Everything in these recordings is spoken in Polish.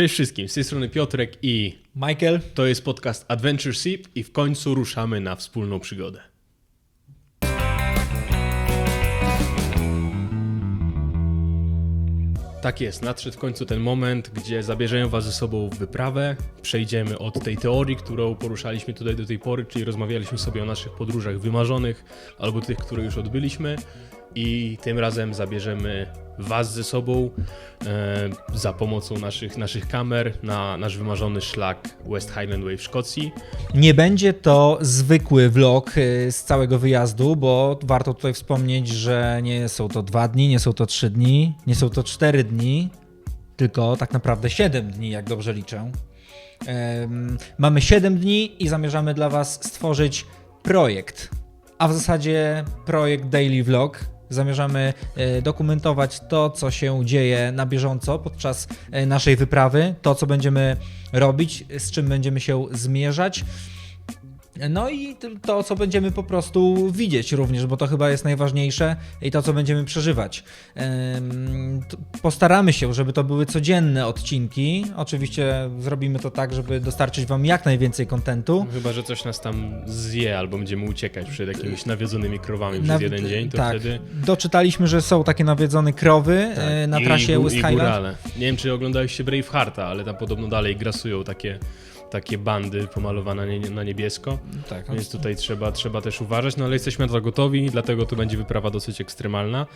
Cześć wszystkim, z tej strony Piotrek i Michael, to jest podcast Adventure Ship i w końcu ruszamy na wspólną przygodę. Tak jest, nadszedł w końcu ten moment, gdzie zabierzemy Was ze sobą w wyprawę. Przejdziemy od tej teorii, którą poruszaliśmy tutaj do tej pory, czyli rozmawialiśmy sobie o naszych podróżach wymarzonych albo tych, które już odbyliśmy. I tym razem zabierzemy Was ze sobą e, za pomocą naszych, naszych kamer na nasz wymarzony szlak West Highland Way w Szkocji. nie będzie to zwykły vlog y, z całego wyjazdu, bo warto tutaj wspomnieć, że nie są to dwa dni, nie są to trzy dni, nie są to cztery dni, tylko tak naprawdę siedem dni, jak dobrze liczę. Em, Mamy 7 dni i zamierzamy dla Was stworzyć projekt, a w zasadzie projekt Daily Vlog. Zamierzamy e, dokumentować to, co się dzieje na bieżąco podczas e, naszej wyprawy, to, co będziemy robić, z czym będziemy się zmierzać. No i to, co będziemy po prostu widzieć również, bo to chyba jest najważniejsze i to, co będziemy przeżywać. Postaramy się, żeby to były codzienne odcinki. Oczywiście zrobimy to tak, żeby dostarczyć Wam jak najwięcej kontentu. Chyba, że coś nas tam zje albo będziemy uciekać przed jakimiś nawiedzonymi krowami przez Naw- jeden dzień, to tak. wtedy... Doczytaliśmy, że są takie nawiedzone krowy e, na Tak. I trasie gó- West i Highland. Nie wiem, czy oglądaliście Bravehearta, ale tam podobno dalej grasują takie, takie bandy pomalowane na nie- na niebiesko. Tak, Więc tutaj trzeba, trzeba też uważać, no ale jesteśmy na to gotowi, dlatego to będzie wyprawa dosyć ekstremalna.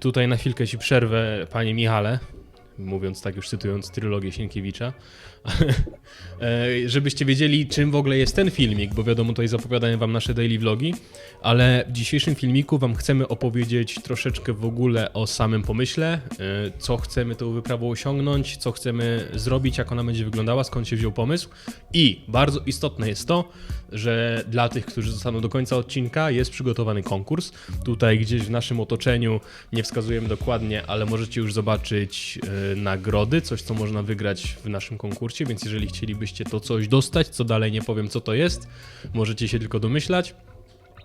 Tutaj na chwilkę ci przerwę, panie Michale, mówiąc tak już cytując trylogię Sienkiewicza, E, żebyście wiedzieli czym w ogóle jest ten filmik, bo wiadomo tutaj zapowiadają wam nasze daily vlogi, ale w dzisiejszym filmiku wam chcemy opowiedzieć troszeczkę w ogóle o samym pomyśle, e, co chcemy tą wyprawą osiągnąć, co chcemy zrobić, jak ona będzie wyglądała, skąd się wziął pomysł i bardzo istotne jest to, że dla tych, którzy zostaną do końca odcinka, jest przygotowany konkurs. Tutaj gdzieś w naszym otoczeniu nie wskazujemy dokładnie, ale możecie już zobaczyć e, nagrody, coś co można wygrać w naszym konkursie, więc jeżeli chcielibyście to coś dostać, co dalej nie powiem co to jest, możecie się tylko domyślać.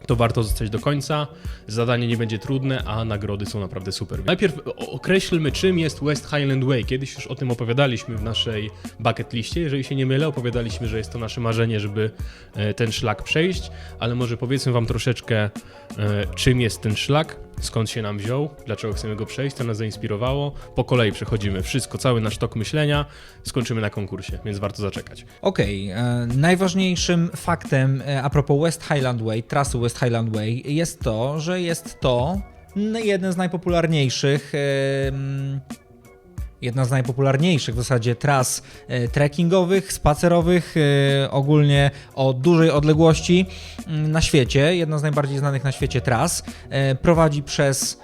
To warto zostać do końca. Zadanie nie będzie trudne, a nagrody są naprawdę super. Najpierw określmy, czym jest West Highland Way. Kiedyś już o tym opowiadaliśmy w naszej bucket liście. Jeżeli się nie mylę, opowiadaliśmy, że jest to nasze marzenie, żeby e, ten szlak przejść, ale może powiedzmy Wam troszeczkę, e, czym jest ten szlak, skąd się nam wziął, dlaczego chcemy go przejść, co nas zainspirowało. Po kolei przechodzimy wszystko, cały nasz tok myślenia, skończymy na konkursie, więc warto zaczekać. Okej, e, najważniejszym faktem e, a propos West Highland Way, trasy West Highland Way, jest to, że jest to jeden z najpopularniejszych. mm, Jedna z najpopularniejszych w zasadzie tras e, trekkingowych, spacerowych, e, ogólnie o dużej odległości mm, na świecie. Jedna z najbardziej znanych na świecie tras. E, prowadzi przez,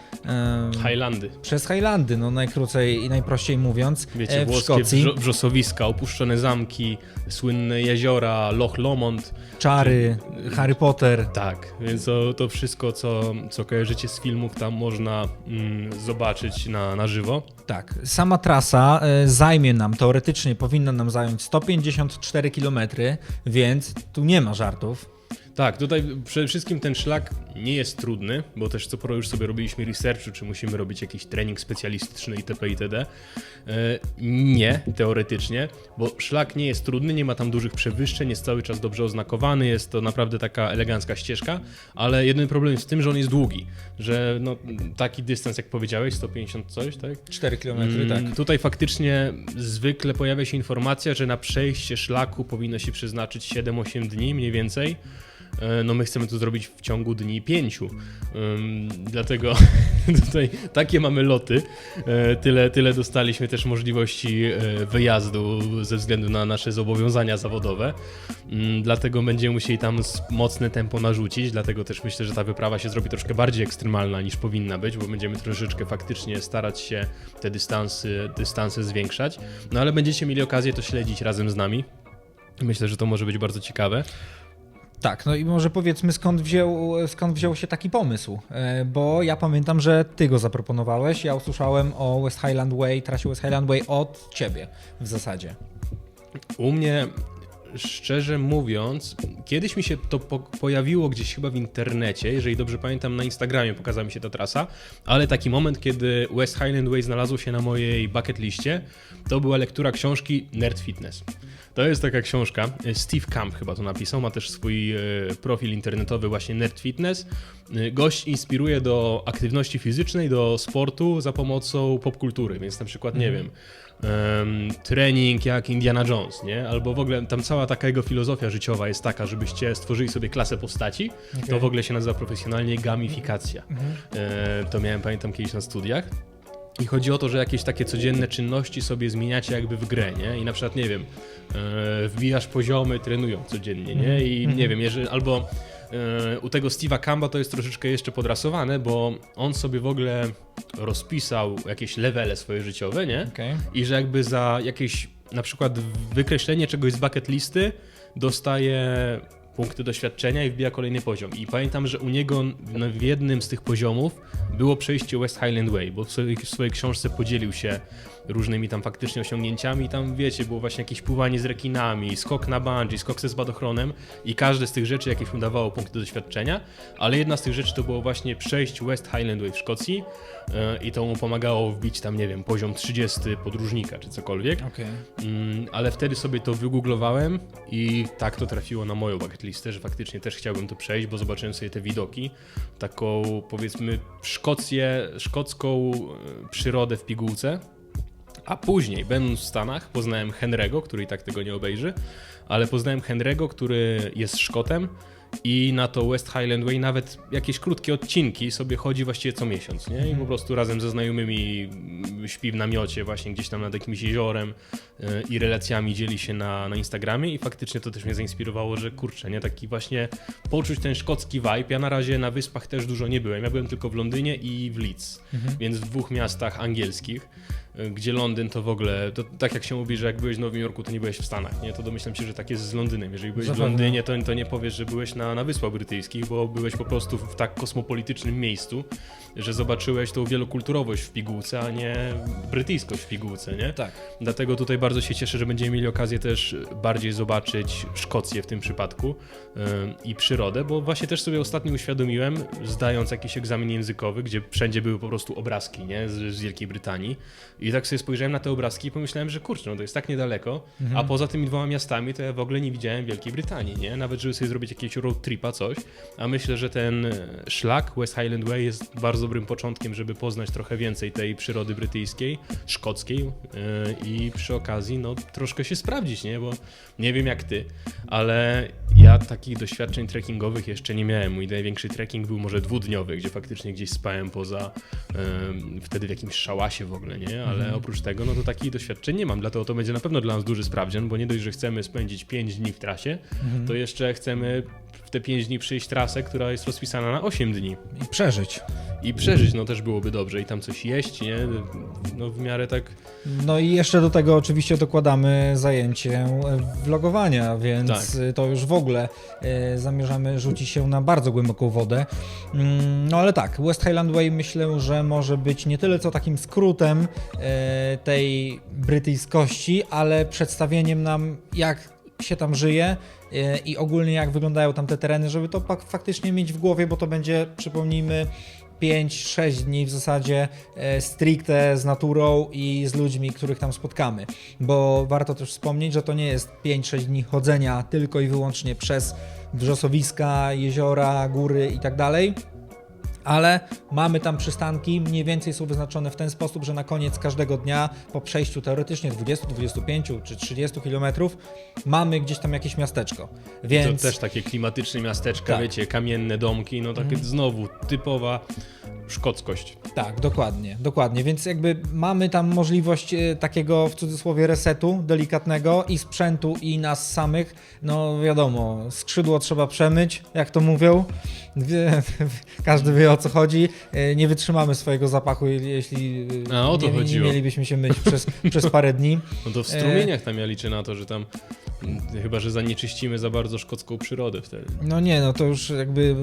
Highlandy. przez Highlandy, no najkrócej i najprościej mówiąc, Wiecie, w włoskie Szkocji. wrzo- wrzosowiska, opuszczone zamki, słynne jeziora, Loch Lomond. Czary, Harry Potter. Tak, więc to, to wszystko, co, co kojarzycie z filmów, tam można mm, zobaczyć na, na żywo. Tak, sama trasa e, zajmie nam, teoretycznie powinna nam zająć 154 km, więc tu nie ma żartów. Tak, tutaj przede wszystkim ten szlak nie jest trudny, bo też co pora już sobie robiliśmy researchu, czy musimy robić jakiś trening specjalistyczny itp. itd. E, Nie, teoretycznie, bo szlak nie jest trudny, nie ma tam dużych przewyższeń, jest cały czas dobrze oznakowany, jest to naprawdę taka elegancka ścieżka, ale jedyny problem jest w tym, że on jest długi, że no, taki dystans, jak powiedziałeś, 150 coś, tak? 4 km, Mm, Tutaj faktycznie zwykle pojawia się informacja, że na przejście szlaku powinno się przeznaczyć 7-8 dni mniej więcej. E, No my chcemy to zrobić w ciągu dni 5. dlatego tutaj takie mamy loty. E, Tyle, tyle dostaliśmy też możliwości e, wyjazdu ze względu na nasze zobowiązania zawodowe. Dlatego będziemy musieli tam mocne tempo narzucić, dlatego też myślę, że ta wyprawa się zrobi troszkę bardziej ekstremalna niż powinna być, bo będziemy troszeczkę faktycznie starać się te dystansy, dystanse zwiększać. No ale będziecie mieli okazję to śledzić razem z nami. Myślę, że to może być bardzo ciekawe. Tak, no i może powiedzmy skąd wziął, skąd wziął się taki pomysł, E, bo ja pamiętam, że ty go zaproponowałeś, ja usłyszałem o West Highland Way, trasie West Highland Way od ciebie w zasadzie. U mnie szczerze mówiąc, kiedyś mi się to po pojawiło gdzieś chyba w internecie, jeżeli dobrze pamiętam, na Instagramie pokazała mi się ta trasa, ale taki moment, kiedy West Highland Way znalazło się na mojej bucket liście, to była lektura książki Nerd Fitness. To jest taka książka, Steve Camp chyba to napisał, ma też swój e, profil internetowy właśnie Nerd Fitness. E, Gość inspiruje do aktywności fizycznej, do sportu za pomocą popkultury, więc na przykład, nie wiem, em, trening jak Indiana Jones, nie? Albo w ogóle tam cała taka jego filozofia życiowa jest taka, żebyście stworzyli sobie klasę postaci, to w ogóle się nazywa profesjonalnie gamifikacja. E, to miałem, pamiętam, kiedyś na studiach. I chodzi o to, że jakieś takie codzienne czynności sobie zmieniacie jakby w grę, nie? I na przykład, nie wiem, e, wbijasz poziomy, trenują codziennie, nie? I nie wiem, jeżeli, albo u tego Steve'a Kamba to jest troszeczkę jeszcze podrasowane, bo on sobie w ogóle rozpisał jakieś levele swoje życiowe, nie? Okej. I że jakby za jakieś na przykład wykreślenie czegoś z bucket listy dostaje punkty doświadczenia i wbija kolejny poziom. I pamiętam, że u niego w jednym z tych poziomów było przejście West Highland Way, bo w swojej, w swojej książce podzielił się różnymi tam faktycznie osiągnięciami i tam wiecie, było właśnie jakieś pływanie z rekinami, skok na bungee, skok ze spadochronem i każde z tych rzeczy jakieś mu dawało punkty doświadczenia, ale jedna z tych rzeczy to było właśnie przejść West Highland Way w Szkocji e, i to mu pomagało wbić tam, nie wiem, poziom 30 podróżnika czy cokolwiek. Okej. Mm, ale wtedy sobie to wygooglowałem i tak to trafiło na moją bucket listę, że faktycznie też chciałbym to przejść, bo zobaczyłem sobie te widoki, taką powiedzmy Szkocję, szkocką e, przyrodę w pigułce. A później, będąc w Stanach, poznałem Henry'ego, który i tak tego nie obejrzy, ale poznałem Henry'ego, który jest Szkotem i na to West Highland Way nawet jakieś krótkie odcinki sobie chodzi właściwie co miesiąc, nie? I po prostu razem ze znajomymi mm, śpi w namiocie właśnie gdzieś tam nad jakimś jeziorem y, i relacjami dzieli się na, na Instagramie i faktycznie to też mnie zainspirowało, że kurczę, nie? Taki właśnie poczuć ten szkocki vibe. Ja na razie na wyspach też dużo nie byłem. Ja byłem tylko w Londynie i w Leeds, więc w dwóch miastach angielskich y, gdzie Londyn to w ogóle, to tak jak się mówi, że jak byłeś w Nowym Jorku, to nie byłeś w Stanach, nie? To domyślam się, że tak jest z Londynem. Jeżeli byłeś w. Londynie, to, to nie powiesz, że byłeś na, na Wyspach Brytyjskich, bo byłeś po prostu w tak kosmopolitycznym miejscu, że zobaczyłeś tą wielokulturowość w pigułce, a nie brytyjskość w pigułce, nie? Tak. Dlatego tutaj bardzo się cieszę, że będziemy mieli okazję też bardziej zobaczyć Szkocję w tym przypadku yy, i przyrodę, bo właśnie też sobie ostatnio uświadomiłem, zdając jakiś egzamin językowy, gdzie wszędzie były po prostu obrazki nie? Z, z Wielkiej Brytanii i tak sobie spojrzałem na te obrazki i pomyślałem, że kurczę, no to jest tak niedaleko, a poza tymi dwoma miastami to ja w ogóle nie widziałem Wielkiej Brytanii, nie? Nawet żeby sobie zrobić jakiegoś road tripa, coś, a myślę, że ten szlak West Highland Way jest bardzo dobrym początkiem, żeby poznać trochę więcej tej przyrody brytyjskiej, szkockiej yy, i przy okazji no troszkę się sprawdzić, nie? Bo nie wiem jak ty, ale ja takich doświadczeń trekkingowych jeszcze nie miałem. Mój największy trekking był może dwudniowy, gdzie faktycznie gdzieś spałem poza yy, wtedy w jakimś szałasie w ogóle, nie? Ale oprócz tego, no to takich doświadczeń nie mam, dlatego to będzie na pewno dla nas duży sprawdzian, bo nie dość, że chcemy spędzić 5 dni w trasie, to jeszcze chcemy w te 5 dni przyjść trasę, która jest rozpisana na 8 dni I przeżyć. i przeżyć, no też byłoby dobrze i tam coś jeść, nie? No w miarę tak, No i jeszcze do tego oczywiście dokładamy zajęcie vlogowania, więc Tak. to już w ogóle e, zamierzamy rzucić się na bardzo głęboką wodę. Mm, No ale tak, West Highland Way myślę, że może być nie tyle co takim skrótem e, tej brytyjskości, ale przedstawieniem nam jak się tam żyje e, i ogólnie jak wyglądają tam te tereny, żeby to faktycznie mieć w głowie, bo to będzie, przypomnijmy, 5-6 dni w zasadzie e, stricte z naturą i z ludźmi, których tam spotkamy. Bo warto też wspomnieć, że to nie jest 5-6 dni chodzenia tylko i wyłącznie przez wrzosowiska, jeziora, góry i tak. Ale mamy tam przystanki, mniej więcej są wyznaczone w ten sposób, że na koniec każdego dnia, po przejściu teoretycznie 20, 25 czy 30 kilometrów, mamy gdzieś tam jakieś miasteczko. Więc to też takie klimatyczne miasteczka, Tak. wiecie, kamienne domki, no takie znowu typowa szkockość. Tak, dokładnie, dokładnie. Więc jakby mamy tam możliwość e, takiego w cudzysłowie resetu delikatnego i sprzętu i nas samych. No wiadomo, skrzydło trzeba przemyć, jak to mówią. Każdy wie o co chodzi. E, Nie wytrzymamy swojego zapachu, jeśli e, A, o to nie, nie mielibyśmy się myć przez, przez parę dni. No to w strumieniach tam ja liczę na to, że tam Chyba, że zanieczyścimy za bardzo szkocką przyrodę wtedy. No nie, no to już jakby,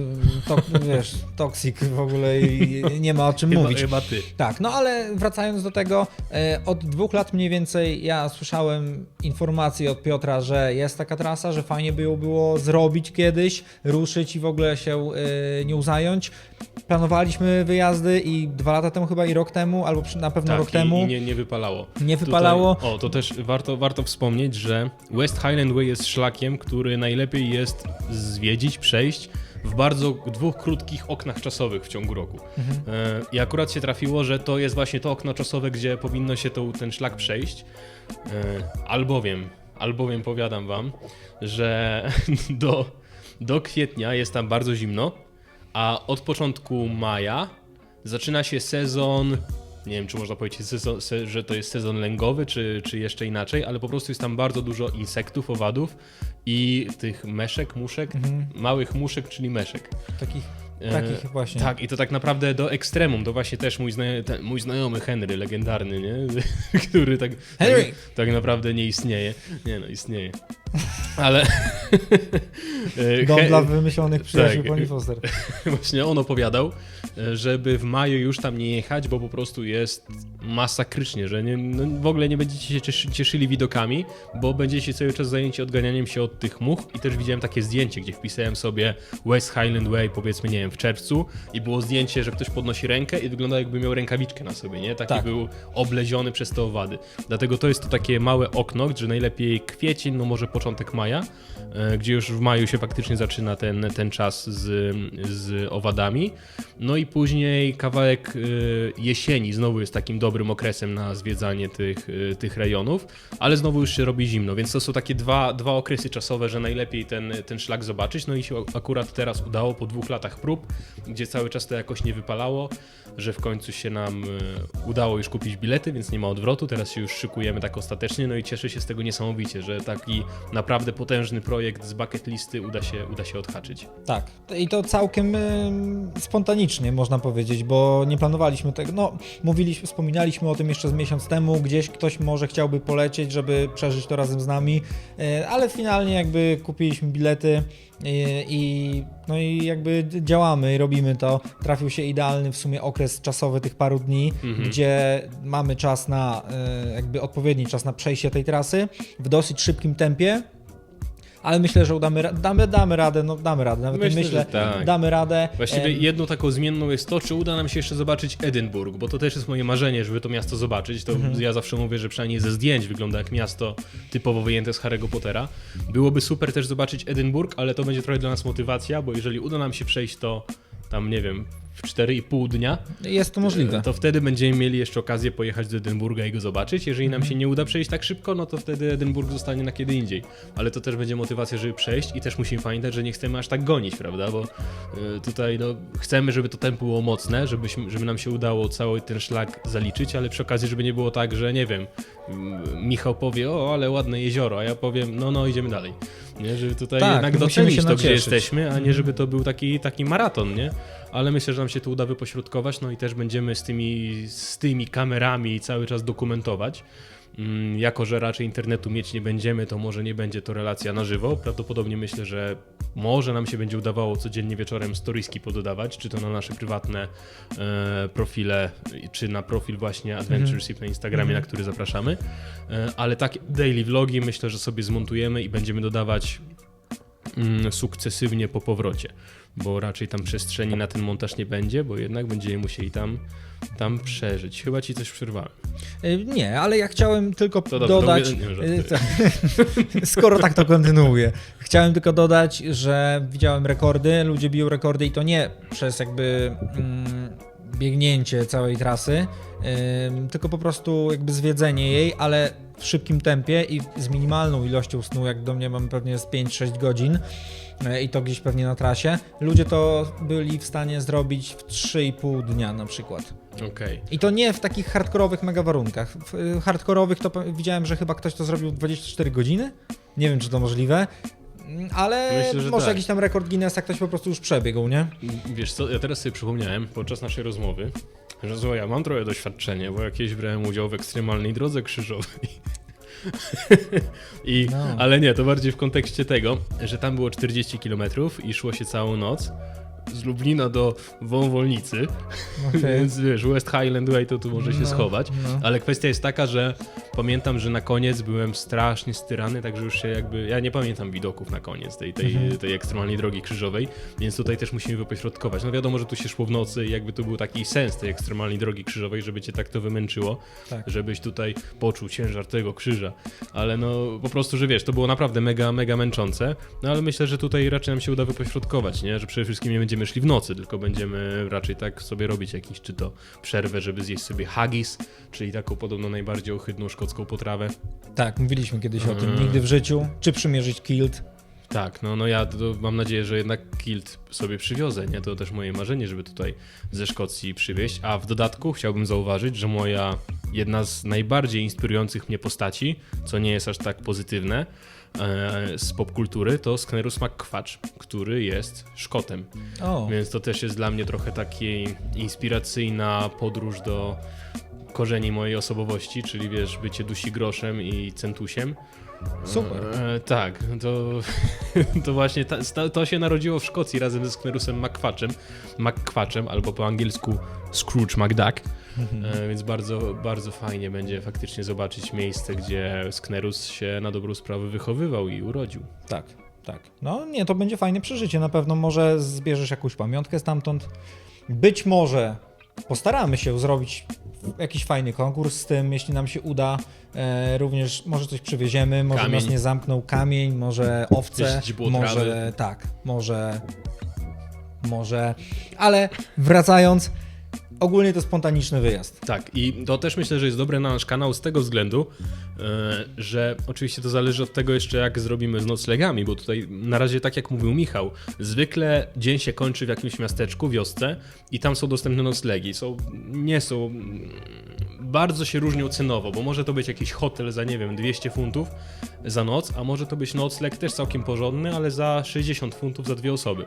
to, wiesz, toksik w ogóle i nie ma o czym Chyba, mówić. chyba ty. Tak, no ale wracając do tego, e, od dwóch lat mniej więcej ja słyszałem informacje od Piotra, że jest taka trasa, że fajnie by ją było zrobić kiedyś, ruszyć i w ogóle się e, nią zająć. Planowaliśmy wyjazdy i dwa lata temu chyba i rok temu, albo na pewno rok Tak, i, temu i nie, nie wypalało. nie wypalało. Tutaj, o, to też warto, warto wspomnieć, że West Highland Way jest szlakiem, który najlepiej jest zwiedzić, przejść w bardzo dwóch krótkich oknach czasowych w ciągu roku. E, I akurat się trafiło, że to jest właśnie to okno czasowe, gdzie powinno się to, ten szlak przejść. E, albowiem, albowiem powiadam wam, że do, do kwietnia jest tam bardzo zimno, a od początku maja zaczyna się sezon. Nie wiem, czy można powiedzieć, sezon, se, że to jest sezon lęgowy, czy, czy jeszcze inaczej, ale po prostu jest tam bardzo dużo insektów, owadów i tych meszek, muszek, małych muszek, czyli meszek. Takich, E, takich właśnie. Tak, i to tak naprawdę do ekstremum. To właśnie też mój, znajomy, ten, mój znajomy Henry, legendarny, nie? który tak, Henry! tak, tak naprawdę nie istnieje. Nie no, istnieje. Ale. Dom dla wymyślonych przyjaciół tak. Bonnie Foster. Właśnie on opowiadał, żeby w maju już tam nie jechać, bo po prostu jest masakrycznie, że nie, no w ogóle nie będziecie się cieszy, cieszyli widokami, bo będziecie cały czas zajęci odganianiem się od tych much i też widziałem takie zdjęcie, gdzie wpisałem sobie West Highland Way, powiedzmy, nie wiem, w czerwcu i było zdjęcie, że ktoś podnosi rękę i wygląda jakby miał rękawiczkę na sobie, nie? Taki Tak. był obleziony przez te owady. Dlatego to jest to takie małe okno, że najlepiej kwiecień, no może początek maja, e, gdzie już w maju się faktycznie zaczyna ten, ten czas z, z owadami. No i później kawałek e, jesieni znowu jest takim dobrym okresem na zwiedzanie tych, e, tych rejonów, ale znowu już się robi zimno, więc to są takie dwa, dwa okresy czasowe, że najlepiej ten, ten szlak zobaczyć. No i się akurat teraz udało po dwóch latach prób, gdzie cały czas to jakoś nie wypalało, że w końcu się nam udało już kupić bilety, więc nie ma odwrotu. Teraz się już szykujemy tak ostatecznie, no i cieszę się z tego niesamowicie, że taki naprawdę potężny projekt z bucket listy uda się, uda się odhaczyć. Tak, i to całkiem ym, spontanicznie można powiedzieć, bo nie planowaliśmy tego. No, mówiliśmy, wspominaliśmy o tym jeszcze z miesiąc temu, gdzieś ktoś może chciałby polecieć, żeby przeżyć to razem z nami, y, ale finalnie jakby kupiliśmy bilety y, i no i jakby działamy i robimy to. Trafił się idealny w sumie okres czasowy tych paru dni, Mhm. gdzie mamy czas na y, jakby odpowiedni czas na przejście tej trasy w dosyć szybkim tempie. Ale myślę, że udamy, damy, damy radę, no damy radę, nawet Myślę, myślę, że tak. damy radę. Właściwie Em, jedną taką zmienną jest to, czy uda nam się jeszcze zobaczyć Edynburg, bo to też jest moje marzenie, żeby to miasto zobaczyć. To Mhm. ja zawsze mówię, że przynajmniej ze zdjęć wygląda jak miasto typowo wyjęte z Harry'ego Pottera. Byłoby super też zobaczyć Edynburg, ale to będzie trochę dla nas motywacja, bo jeżeli uda nam się przejść to tam, nie wiem, w 4,5 dnia, Jest to możliwe. to wtedy będziemy mieli jeszcze okazję pojechać do Edynburga i go zobaczyć. Jeżeli nam się nie uda przejść tak szybko, no to wtedy Edynburg zostanie na kiedy indziej. Ale to też będzie motywacja, żeby przejść i też musimy pamiętać, że nie chcemy aż tak gonić, prawda? Bo y, tutaj no, chcemy, żeby to tempo było mocne, żebyśmy, żeby nam się udało cały ten szlak zaliczyć, ale przy okazji, żeby nie było tak, że nie wiem, mm, Michał powie, o, ale ładne jezioro, a ja powiem, no, no, idziemy dalej. Nie, żeby tutaj Tak, jednak docenić to, gdzie jesteśmy, a nie żeby to był taki, taki maraton, nie? Ale myślę, że nam się to uda wypośrodkować, no i też będziemy z tymi, z tymi kamerami cały czas dokumentować. Mm, Jako, że raczej internetu mieć nie będziemy, to może nie będzie to relacja na żywo. Prawdopodobnie myślę, że może nam się będzie udawało codziennie wieczorem storieski pododawać, czy to na nasze prywatne e, profile, czy na profil właśnie Adventure Ship na Instagramie, na który zapraszamy. E, ale takie daily vlogi myślę, że sobie zmontujemy i będziemy dodawać mm, sukcesywnie po powrocie, bo raczej tam przestrzeni na ten montaż nie będzie, bo jednak będziemy musieli tam, tam przeżyć. Chyba ci coś przerwałem. Y, Nie, ale ja chciałem tylko To dodać. tak. Skoro tak to kontynuuję. Chciałem tylko dodać, że widziałem rekordy, ludzie biją rekordy i to nie przez jakby mm, biegnięcie całej trasy, tylko po prostu jakby zwiedzenie jej, ale w szybkim tempie i z minimalną ilością snu, jak do mnie mam pewnie z 5-6 godzin y, i to gdzieś pewnie na trasie. Ludzie to byli w stanie zrobić w 3,5 dnia na przykład. Okej. I to nie w takich hardkorowych mega warunkach. W y, hardkorowych to widziałem, że chyba ktoś to zrobił w 24 godziny. Nie wiem, czy to możliwe. Ale Myślę, że może tak. jakiś tam rekord Guinnessa ktoś po prostu już przebiegł, nie? Wiesz co, ja teraz sobie przypomniałem podczas naszej rozmowy, że słuchaj, ja mam trochę doświadczenie, bo jakieś brałem udział w ekstremalnej drodze krzyżowej. I, No. Ale nie, to bardziej w kontekście tego, że tam było 40 km i szło się całą noc. Z Lublina do Wąwolnicy, Okej. więc wiesz, West Highland Way to tu może się No, schować. no. Ale kwestia jest taka, że pamiętam, że na koniec byłem strasznie styrany, także już się jakby. Ja nie pamiętam widoków na koniec tej, tej, Mhm. tej ekstremalnej drogi krzyżowej, więc tutaj też musimy wypośrodkować. No wiadomo, że tu się szło w nocy i jakby to był taki sens tej ekstremalnej drogi krzyżowej, żeby cię tak to wymęczyło, Tak. żebyś tutaj poczuł ciężar tego krzyża. Ale no po prostu, że wiesz, to było naprawdę mega, mega męczące. No ale myślę, że tutaj raczej nam się uda wypośrodkować, nie? Że przede wszystkim nie będziemy szli w nocy, tylko będziemy raczej tak sobie robić jakiś, czy to przerwę, żeby zjeść sobie haggis, czyli taką podobno najbardziej ohydną szkocką potrawę. Tak, mówiliśmy kiedyś o tym. Mm. Nigdy w życiu. Czy przymierzyć kilt? Tak, no, no ja to mam nadzieję, że jednak kilt sobie przywiozę, nie? To też moje marzenie, żeby tutaj ze Szkocji przywieźć. A w dodatku chciałbym zauważyć, że moja jedna z najbardziej inspirujących mnie postaci, co nie jest aż tak pozytywne, e, z popkultury, to Sknerus McQuatch, który jest Szkotem. O, Więc to też jest dla mnie trochę taki inspiracyjna podróż do korzeni mojej osobowości, czyli wiesz, bycie dusi groszem i centusiem. Super. E, tak, to, to właśnie ta, to się narodziło w Szkocji razem ze Sknerusem McQuatchem, McQuatchem albo po angielsku Scrooge McDuck. E, więc bardzo, bardzo fajnie będzie faktycznie zobaczyć miejsce, gdzie Sknerus się na dobrą sprawę wychowywał i urodził. tak, tak. No nie, to będzie fajne przeżycie. Na pewno może zbierzesz jakąś pamiątkę stamtąd. Być może postaramy się zrobić jakiś fajny konkurs z tym, jeśli nam się uda. E, również może coś przywieziemy, może Kamień. nas nie zamknął kamień, może owce, Jakieś źdźbło może trawy. tak, może może, ale wracając, ogólnie to spontaniczny wyjazd. Tak, i to też myślę, że jest dobre na nasz kanał z tego względu, e, że oczywiście to zależy od tego jeszcze, jak zrobimy z noclegami, bo tutaj na razie, tak jak mówił Michał, zwykle dzień się kończy w jakimś miasteczku, wiosce i tam są dostępne noclegi. Są, nie są. Bardzo się różnią cenowo, bo może to być jakiś hotel za, nie wiem, 200 funtów za noc, a może to być nocleg też całkiem porządny, ale za 60 funtów za dwie osoby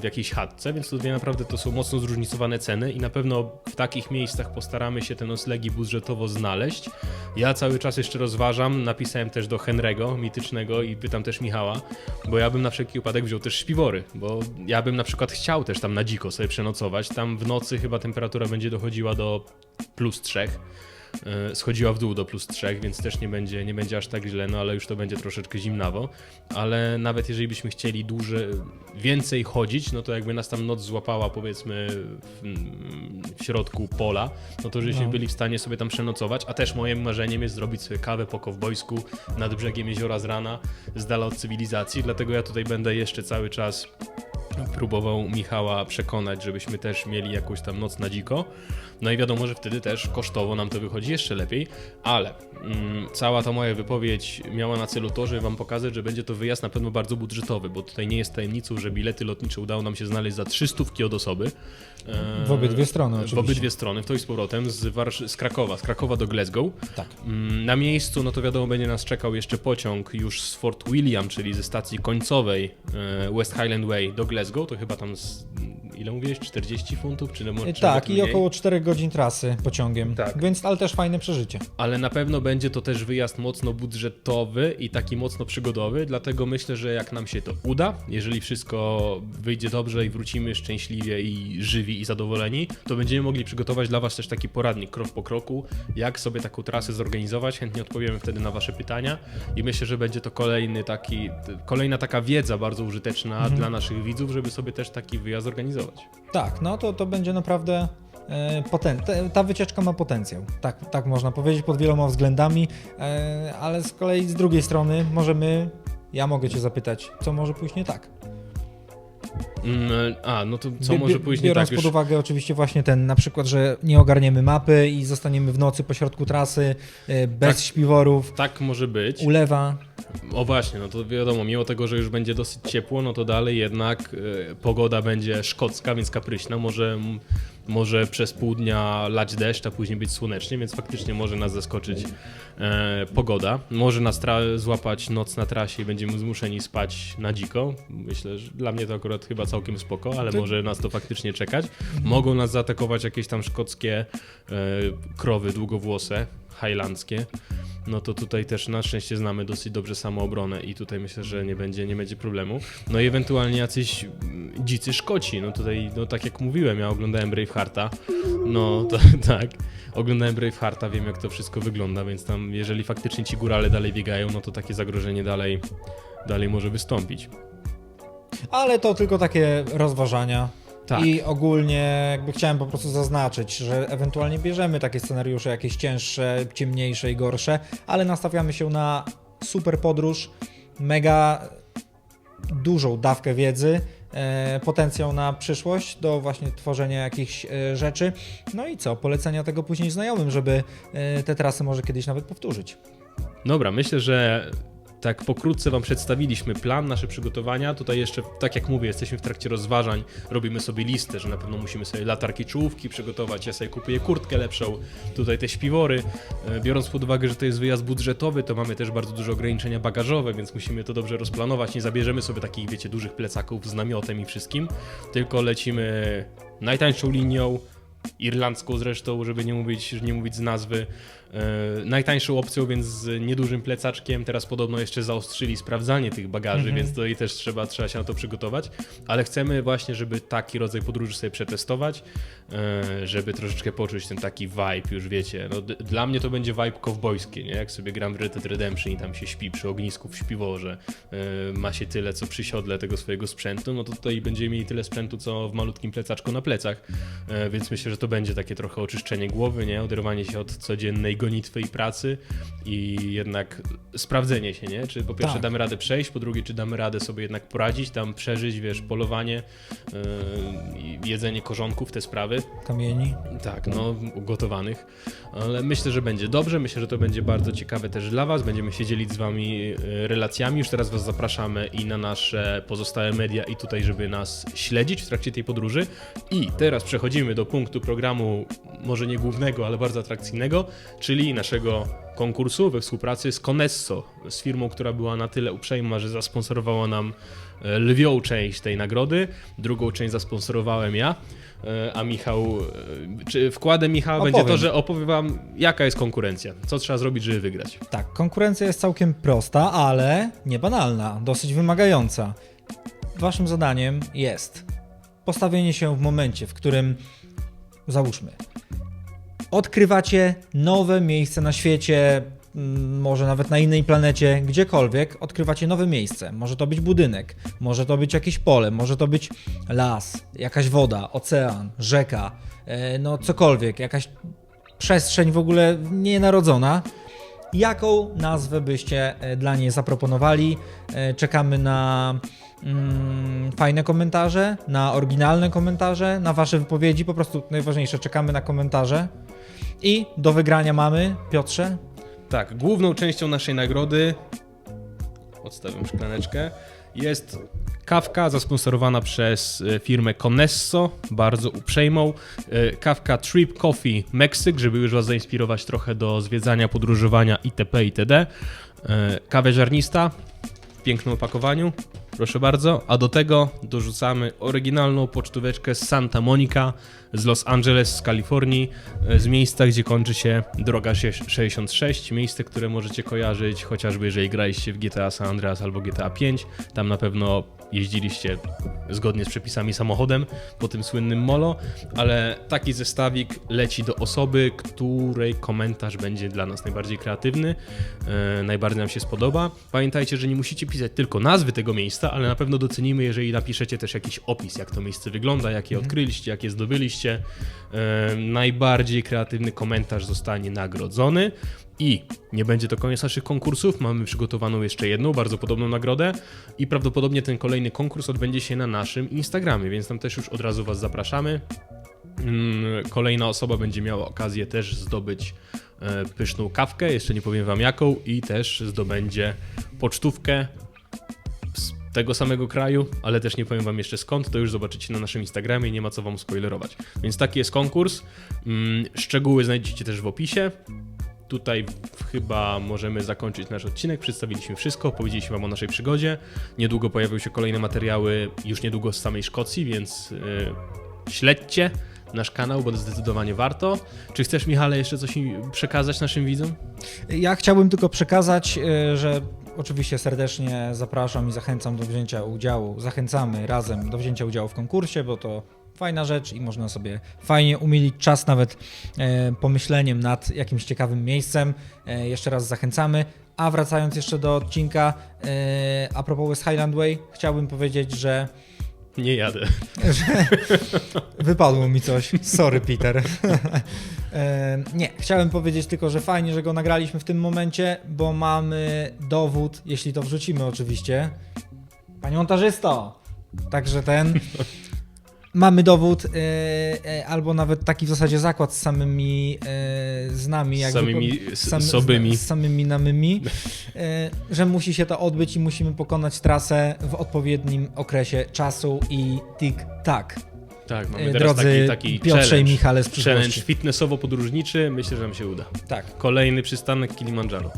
w jakiejś chatce, więc tutaj naprawdę to są mocno zróżnicowane ceny i na pewno w takich miejscach postaramy się te noclegi budżetowo znaleźć. Ja cały czas jeszcze rozważam, napisałem też do Henry'ego, mitycznego i pytam też Michała, bo ja bym na wszelki wypadek wziął też śpiwory, bo ja bym na przykład chciał też tam na dziko sobie przenocować. Tam w nocy chyba temperatura będzie dochodziła do plus 3 e, schodziła w dół do plus 3, więc też nie będzie, nie będzie aż tak źle, no ale już to będzie troszeczkę zimnawo. Ale nawet jeżeli byśmy chcieli dłużej, więcej chodzić, no to jakby nas tam noc złapała powiedzmy w, w środku pola, no to żeśmy No. byli w stanie sobie tam przenocować, a też moim marzeniem jest zrobić sobie kawę po kowbojsku nad brzegiem jeziora z rana, z dala od cywilizacji, dlatego ja tutaj będę jeszcze cały czas próbował Michała przekonać, żebyśmy też mieli jakąś tam noc na dziko. No i wiadomo, że wtedy też kosztowo nam to wychodzi jeszcze lepiej, ale mm, cała ta moja wypowiedź miała na celu to, żeby wam pokazać, że będzie to wyjazd na pewno bardzo budżetowy, bo tutaj nie jest tajemnicą, że bilety lotnicze udało nam się znaleźć za 300 od osoby. E, W obydwie strony W oczywiście. obydwie strony, w to i z powrotem, z, Warsz- z Krakowa, z Krakowa do Glasgow. Tak. Mm, Na miejscu, no to wiadomo, będzie nas czekał jeszcze pociąg już z Fort William, czyli ze stacji końcowej e, West Highland Way do Glasgow, to chyba tam z, ile mówiłeś, 40 funtów, czy, może tak, i mniej? około 4 godzin trasy pociągiem. Tak. Więc, ale też fajne przeżycie. Ale na pewno będzie to też wyjazd mocno budżetowy i taki mocno przygodowy, dlatego myślę, że jak nam się to uda, jeżeli wszystko wyjdzie dobrze i wrócimy szczęśliwie i żywi i zadowoleni, to będziemy mogli przygotować dla Was też taki poradnik krok po kroku, jak sobie taką trasę zorganizować. Chętnie odpowiemy wtedy na Wasze pytania i myślę, że będzie to kolejny taki, kolejna taka wiedza bardzo użyteczna dla naszych widzów, żeby sobie też taki wyjazd zorganizować. Tak, no to, to będzie naprawdę e, poten- te, ta wycieczka ma potencjał. Tak, tak można powiedzieć pod wieloma względami, e, ale z kolei z drugiej strony możemy, ja mogę Cię zapytać, co może pójść nie tak? Mm, a, no to co Bi- może pójść nie Biorąc tak już... pod uwagę oczywiście właśnie ten, na przykład, że nie ogarniemy mapy i zostaniemy w nocy pośrodku trasy, e, bez Tak. śpiworów, Tak może być. ulewa. O właśnie, no to wiadomo, mimo tego, że już będzie dosyć ciepło, no to dalej jednak e, pogoda będzie szkocka, więc kapryśna. Może, może przez pół dnia lać deszcz, a później być słonecznie, więc faktycznie może nas zaskoczyć e, pogoda. Może nas złapać noc na trasie i będziemy zmuszeni spać na dziko. Myślę, że dla mnie to akurat chyba całkiem spoko, ale może nas to faktycznie czekać. Mogą nas zaatakować jakieś tam szkockie e, krowy długowłose, highlandzkie, no to tutaj też na szczęście znamy dosyć dobrze samoobronę i tutaj myślę, że nie będzie, nie będzie problemu. No i ewentualnie jacyś dzicy Szkoci, no tutaj, no tak jak mówiłem, ja oglądałem Bravehearta, no to tak, oglądałem Bravehearta, wiem jak to wszystko wygląda, więc tam jeżeli faktycznie ci górale dalej biegają, no to takie zagrożenie dalej, dalej może wystąpić. Ale to tylko takie rozważania. Tak. I ogólnie jakby chciałem po prostu zaznaczyć, że ewentualnie bierzemy takie scenariusze jakieś cięższe, ciemniejsze i gorsze, ale nastawiamy się na super podróż, mega dużą dawkę wiedzy, e, potencjał na przyszłość do właśnie tworzenia jakichś e, rzeczy. No i co, polecenia tego później znajomym, żeby e, te trasy może kiedyś nawet powtórzyć. Dobra, myślę, że tak pokrótce Wam przedstawiliśmy plan, nasze przygotowania. Tutaj jeszcze, tak jak mówię, jesteśmy w trakcie rozważań, robimy sobie listę, że na pewno musimy sobie latarki czołówki przygotować. Ja sobie kupuję kurtkę lepszą, tutaj te śpiwory. E, Biorąc pod uwagę, że to jest wyjazd budżetowy, to mamy też bardzo duże ograniczenia bagażowe, więc musimy to dobrze rozplanować. Nie zabierzemy sobie takich, wiecie, dużych plecaków z namiotem i wszystkim, tylko lecimy najtańszą linią, irlandzką zresztą, żeby nie mówić, nie mówić z nazwy. E, najtańszą opcją, więc z niedużym plecaczkiem. Teraz podobno jeszcze zaostrzyli sprawdzanie tych bagaży, więc tutaj też trzeba, trzeba się na to przygotować. Ale chcemy właśnie, żeby taki rodzaj podróży sobie przetestować, e, żeby troszeczkę poczuć ten taki vibe, już wiecie. No, dla mnie to będzie vibe kowbojski, nie? Jak sobie gram w Red Dead Redemption i tam się śpi przy ognisku w śpiworze, e, ma się tyle, co przy siodle tego swojego sprzętu, no to tutaj będziemy mieli tyle sprzętu, co w malutkim plecaczku na plecach. Więc myślę, że to będzie takie trochę oczyszczenie głowy, nie? Oderwanie się od codziennej gonitwy i pracy i jednak sprawdzenie się, nie? Czy po pierwsze Tak. damy radę przejść, po drugie, czy damy radę sobie jednak poradzić, tam przeżyć, wiesz, polowanie, yy, jedzenie korzonków, te sprawy. Kamieni. Tak, no, ugotowanych. Ale myślę, że będzie dobrze. Myślę, że to będzie bardzo ciekawe też dla Was. Będziemy się dzielić z Wami e, relacjami. Już teraz Was zapraszamy i na nasze pozostałe media, i tutaj, żeby nas śledzić w trakcie tej podróży. I teraz przechodzimy do punktu programu, może nie głównego, ale bardzo atrakcyjnego, czyli naszego konkursu we współpracy z Conesso, z firmą, która była na tyle uprzejma, że zasponsorowała nam e, lwią część tej nagrody. Drugą część zasponsorowałem ja. E, A Michał, e, czy wkładem Michała będzie to, Opowiem. że opowie wam, jaka jest konkurencja, co trzeba zrobić, żeby wygrać. Tak, konkurencja jest całkiem prosta, ale nie banalna, dosyć wymagająca. Waszym zadaniem jest postawienie się w momencie, w którym załóżmy, odkrywacie nowe miejsce na świecie, mm, może nawet na innej planecie, gdziekolwiek, odkrywacie nowe miejsce. Może to być budynek, może to być jakieś pole, może to być las, jakaś woda, ocean, rzeka, e, no cokolwiek, jakaś przestrzeń w ogóle nienarodzona. Jaką nazwę byście e, dla niej zaproponowali? E, Czekamy na mm, fajne komentarze, na oryginalne komentarze, na Wasze wypowiedzi. Po prostu najważniejsze, czekamy na komentarze. I do wygrania mamy, Piotrze, Tak, główną częścią naszej nagrody, odstawiam szklaneczkę, jest kawka zasponsorowana przez e, firmę Conesso, bardzo uprzejmą. E, Kawka Trip Coffee Meksyk, żeby już Was zainspirować trochę do zwiedzania, podróżowania itp. itd. E, Kawę ziarnista w pięknym opakowaniu, proszę bardzo. A do tego dorzucamy oryginalną pocztóweczkę z Santa Monica, z Los Angeles, z Kalifornii, e, z miejsca, gdzie kończy się droga sze- 66. Miejsce, które możecie kojarzyć chociażby jeżeli graliście w GTA San Andreas albo GTA 5. Tam na pewno jeździliście zgodnie z przepisami samochodem po tym słynnym molo, ale taki zestawik leci do osoby, której komentarz będzie dla nas najbardziej kreatywny, e, najbardziej nam się spodoba. Pamiętajcie, że nie musicie pisać tylko nazwy tego miejsca, ale na pewno docenimy, jeżeli napiszecie też jakiś opis, jak to miejsce wygląda, jak je odkryliście, jak je zdobyliście. E, najbardziej kreatywny komentarz zostanie nagrodzony. I nie będzie to koniec naszych konkursów. Mamy przygotowaną jeszcze jedną bardzo podobną nagrodę i prawdopodobnie ten kolejny konkurs odbędzie się na naszym Instagramie, więc tam też już od razu Was zapraszamy. Mm, Kolejna osoba będzie miała okazję też zdobyć e, pyszną kawkę, jeszcze nie powiem Wam jaką, i też zdobędzie pocztówkę z tego samego kraju, ale też nie powiem Wam jeszcze skąd, to już zobaczycie na naszym Instagramie, nie ma co Wam spoilerować. Więc taki jest konkurs. Mm, Szczegóły znajdziecie też w opisie. Tutaj chyba możemy zakończyć nasz odcinek. Przedstawiliśmy wszystko, powiedzieliśmy Wam o naszej przygodzie. Niedługo pojawią się kolejne materiały, już niedługo z samej Szkocji, więc yy, śledźcie nasz kanał, bo zdecydowanie warto. Czy chcesz, Michale, jeszcze coś przekazać naszym widzom? Ja chciałbym tylko przekazać, y, że oczywiście serdecznie zapraszam i zachęcam do wzięcia udziału. Zachęcamy razem do wzięcia udziału w konkursie, bo to fajna rzecz i można sobie fajnie umilić czas nawet e, pomyśleniem nad jakimś ciekawym miejscem. E, jeszcze raz zachęcamy. A wracając jeszcze do odcinka, e, a propos West Highland Way, chciałbym powiedzieć, że Nie jadę. wypadło mi coś. Sorry, Peter. E, Nie, chciałem powiedzieć tylko, że fajnie, że go nagraliśmy w tym momencie, bo mamy dowód, jeśli to wrzucimy oczywiście. Panie montażysto! Także ten. Mamy dowód, e, e, albo nawet taki w zasadzie zakład z samymi e, z nami, jakby samymi po- s- sobymi. z, z samymi namymi, e, że musi się to odbyć i musimy pokonać trasę w odpowiednim okresie czasu i tik-tak. Tak, mamy E, teraz Drodzy taki, taki Piotrze i challenge. Michale z Challenge przyszłości. fitnessowo-podróżniczy. Myślę, że nam się uda. Tak, Kolejny przystanek Kilimandżaro.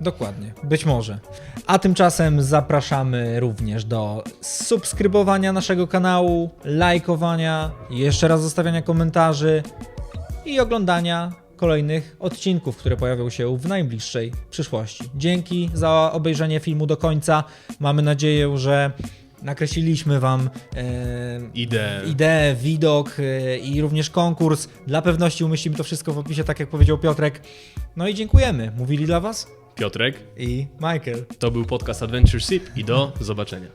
Dokładnie. Być może. A tymczasem zapraszamy również do subskrybowania naszego kanału, lajkowania, jeszcze raz zostawiania komentarzy i oglądania kolejnych odcinków, które pojawią się w najbliższej przyszłości. Dzięki za obejrzenie filmu do końca. Mamy nadzieję, że nakreśliliśmy Wam e, Ideę. ideę, widok e, i również konkurs. Dla pewności umieścimy to wszystko w opisie, tak jak powiedział Piotrek. No i dziękujemy. Mówili dla Was Piotrek, i Michael. to był podcast Adventure Sip i do zobaczenia.